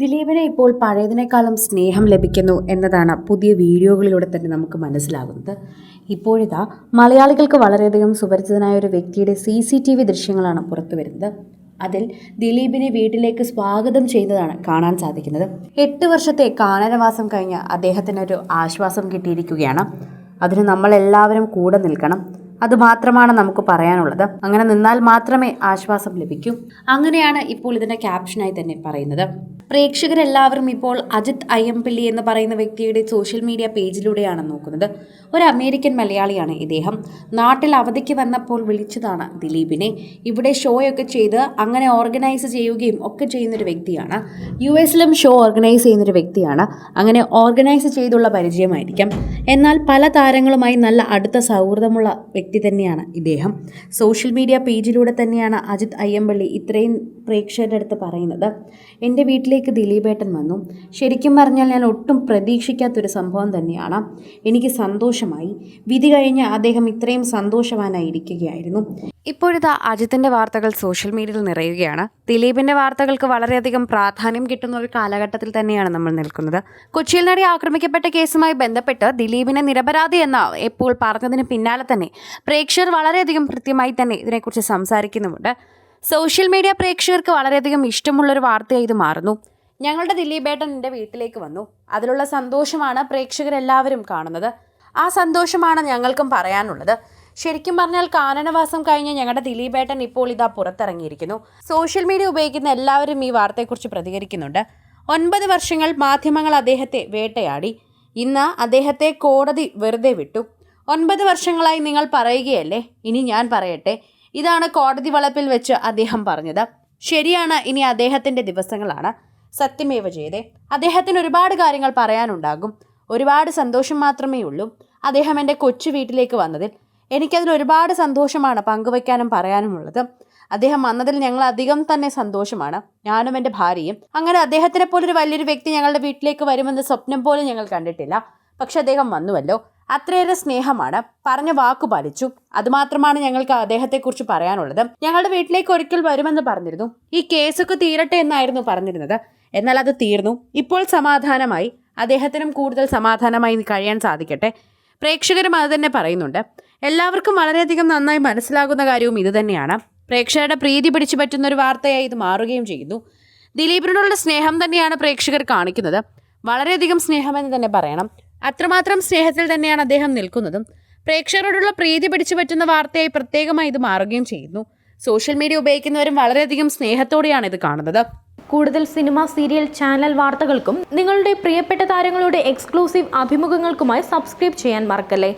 ദിലീപിനെ ഇപ്പോൾ പഴയതിനേക്കാളും സ്നേഹം ലഭിക്കുന്നു എന്നതാണ് പുതിയ വീഡിയോകളിലൂടെ തന്നെ നമുക്ക് മനസ്സിലാകുന്നത്. ഇപ്പോഴിതാ മലയാളികൾക്ക് വളരെയധികം സുപരിചിതനായ ഒരു വ്യക്തിയുടെ സി സി ടി വി ദൃശ്യങ്ങളാണ് പുറത്തു വരുന്നത്. അതിൽ ദിലീപിനെ വീട്ടിലേക്ക് സ്വാഗതം ചെയ്തതാണ് കാണാൻ സാധിക്കുന്നത്. എട്ട് വർഷത്തെ കാനനവാസം കഴിഞ്ഞ് അദ്ദേഹത്തിനൊരു ആശ്വാസം കിട്ടിയിരിക്കുകയാണ്. അതിന് നമ്മളെല്ലാവരും കൂടെ നിൽക്കണം. അത് മാത്രമാണ് നമുക്ക് പറയാനുള്ളത്. അങ്ങനെ നിന്നാൽ മാത്രമേ ആശ്വാസം ലഭിക്കൂ. അങ്ങനെയാണ് ഇപ്പോൾ ഇതിന്റെ ക്യാപ്ഷനായി തന്നെ പറയുന്നത്. പ്രേക്ഷകരെല്ലാവരും ഇപ്പോൾ അജിത് അയ്യമ്പള്ളി എന്ന് പറയുന്ന വ്യക്തിയുടെ സോഷ്യൽ മീഡിയ പേജിലൂടെയാണ് നോക്കുന്നത്. ഒരു അമേരിക്കൻ മലയാളിയാണ് ഇദ്ദേഹം. നാട്ടിൽ അവധിക്ക് വന്നപ്പോൾ വിളിച്ചതാണ് ദിലീപിനെ. ഇവിടെ ഷോയൊക്കെ ചെയ്ത് അങ്ങനെ ഓർഗനൈസ് ചെയ്യുകയും ഒക്കെ ചെയ്യുന്നൊരു വ്യക്തിയാണ്. യു എസിലും ഷോ ഓർഗനൈസ് ചെയ്യുന്നൊരു വ്യക്തിയാണ്. അങ്ങനെ ഓർഗനൈസ് ചെയ്തുള്ള പരിചയമായിരിക്കാം. എന്നാൽ പല താരങ്ങളുമായി നല്ല അടുത്ത സൗഹൃദമുള്ള വ്യക്തി തന്നെയാണ് ഇദ്ദേഹം. സോഷ്യൽ മീഡിയ പേജിലൂടെ തന്നെയാണ് അജിത് അയ്യമ്പള്ളി ഇത്രയും പ്രേക്ഷകരുടെ അടുത്ത് പറയുന്നത്. എന്റെ വീട്ടിലേക്ക് ദിലീപേട്ടൻ വന്നു. ശരിക്കും പറഞ്ഞാൽ ഞാൻ ഒട്ടും പ്രതീക്ഷിക്കാത്തൊരു സംഭവം തന്നെയാണ്. എനിക്ക് സന്തോഷമായി. വിധി കഴിഞ്ഞ് അദ്ദേഹം ഇത്രയും സന്തോഷവാനായിരിക്കുകയായിരുന്നു. ഇപ്പോഴിതാ അജിത്തിന്റെ വാർത്തകൾ സോഷ്യൽ മീഡിയയിൽ നിറയുകയാണ്. ദിലീപിന്റെ വാർത്തകൾക്ക് വളരെയധികം പ്രാധാന്യം കിട്ടുന്ന ഒരു കാലഘട്ടത്തിൽ തന്നെയാണ് നമ്മൾ നിൽക്കുന്നത്. കൊച്ചിയിൽ നടി ആക്രമിക്കപ്പെട്ട കേസുമായി ബന്ധപ്പെട്ട് ദിലീപിനെ നിരപരാധി എന്ന എപ്പോൾ പറഞ്ഞതിന് പിന്നാലെ തന്നെ പ്രേക്ഷകർ വളരെയധികം കൃത്യമായി തന്നെ ഇതിനെക്കുറിച്ച് സംസാരിക്കുന്നുമുണ്ട്. സോഷ്യൽ മീഡിയ പ്രേക്ഷകർക്ക് വളരെയധികം ഇഷ്ടമുള്ളൊരു വാർത്തയായി ഇത് മാറുന്നു. ഞങ്ങളുടെ ദിലീപേട്ടൻ എന്റെ വീട്ടിലേക്ക് വന്നു. അതിലുള്ള സന്തോഷമാണ് പ്രേക്ഷകരെല്ലാവരും കാണുന്നത്. ആ സന്തോഷമാണ് ഞങ്ങൾക്കും പറയാനുള്ളത്. ശരിക്കും പറഞ്ഞാൽ കാനനവാസം കഴിഞ്ഞ് ഞങ്ങളുടെ ദിലീപേട്ടൻ ഇപ്പോൾ ഇതാ പുറത്തിറങ്ങിയിരിക്കുന്നു. സോഷ്യൽ മീഡിയ ഉപയോഗിക്കുന്ന എല്ലാവരും ഈ വാർത്തയെക്കുറിച്ച് പ്രതികരിക്കുന്നുണ്ട്. ഒൻപത് വർഷങ്ങൾ മാധ്യമങ്ങൾ അദ്ദേഹത്തെ വേട്ടയാടി. ഇന്ന് അദ്ദേഹത്തെ കോടതി വെറുതെ വിട്ടു. ഒൻപത് വർഷങ്ങളായി നിങ്ങൾ പറയുകയല്ലേ? ഇനി ഞാൻ പറയട്ടെ. ഇതാണ് കോടതി വളപ്പിൽ വെച്ച് അദ്ദേഹം പറഞ്ഞത്. ശരിയാണ് ഇനി അദ്ദേഹത്തിന്റെ ദിവസങ്ങളാണ്. സത്യമേവ ചെയ്തേ. അദ്ദേഹത്തിന് ഒരുപാട് കാര്യങ്ങൾ പറയാനുണ്ടാകും. ഒരുപാട് സന്തോഷം മാത്രമേ ഉള്ളൂ. അദ്ദേഹം എന്റെ കൊച്ചു വീട്ടിലേക്ക് വന്നതിൽ. എനിക്കതിൽ ഒരുപാട് സന്തോഷമാണ് പങ്കുവയ്ക്കാനും പറയാനുമുള്ളത് അദ്ദേഹം വന്നതിൽ ഞങ്ങൾ അധികം തന്നെ സന്തോഷമാണ്. ഞാനും എന്റെ ഭാര്യയും. അങ്ങനെ അദ്ദേഹത്തിനെ പോലൊരു വലിയൊരു വ്യക്തി ഞങ്ങളുടെ വീട്ടിലേക്ക് വരുമെന്ന് സ്വപ്നം പോലും ഞങ്ങൾ കണ്ടിട്ടില്ല. പക്ഷെ അദ്ദേഹം വന്നുവല്ലോ. അത്രയേറെ സ്നേഹമാണ്. പറഞ്ഞ വാക്കു പാലിച്ചു. അതുമാത്രമാണ് ഞങ്ങൾക്ക് അദ്ദേഹത്തെക്കുറിച്ച് പറയാനുള്ളത്. ഞങ്ങളുടെ വീട്ടിലേക്ക് ഒരിക്കൽ വരുമെന്ന് പറഞ്ഞിരുന്നു. ഈ കേസൊക്കെ തീരട്ടെ എന്നായിരുന്നു പറഞ്ഞിരുന്നത്. എന്നാൽ അത് തീർന്നു. ഇപ്പോൾ സമാധാനമായി. അദ്ദേഹത്തിനും കൂടുതൽ സമാധാനമായി കഴിയാൻ സാധിക്കട്ടെ. പ്രേക്ഷകരും അത് തന്നെ പറയുന്നുണ്ട്. എല്ലാവർക്കും വളരെയധികം നന്നായി മനസ്സിലാകുന്ന കാര്യവും ഇതുതന്നെയാണ് പ്രേക്ഷകരുടെ പ്രീതി പിടിച്ചു പറ്റുന്ന ഒരു വാർത്തയായി ഇത് മാറുകയും ചെയ്യുന്നു. ദിലീപിനോടുള്ള സ്നേഹം തന്നെയാണ് പ്രേക്ഷകർ കാണിക്കുന്നത്. വളരെയധികം സ്നേഹമെന്ന് തന്നെ പറയണം. അത്രമാത്രം സ്നേഹത്തിൽ തന്നെയാണ് അദ്ദേഹം നിൽക്കുന്നതും. പ്രേക്ഷകരോടുള്ള പ്രീതി പിടിച്ചു പറ്റുന്ന വാർത്തയായി പ്രത്യേകമായി ഇത് മാറുകയും ചെയ്യുന്നു. സോഷ്യൽ മീഡിയ ഉപയോഗിക്കുന്നവരും വളരെയധികം സ്നേഹത്തോടെയാണ് ഇത് കാണുന്നത്. കൂടുതൽ സിനിമ സീരിയൽ ചാനൽ വാർത്തകൾക്കും നിങ്ങളുടെ പ്രിയപ്പെട്ട താരങ്ങളുടെ എക്സ്ക്ലൂസീവ് അഭിമുഖങ്ങൾക്കുമായി സബ്സ്ക്രൈബ് ചെയ്യാൻ മറക്കല്ലേ?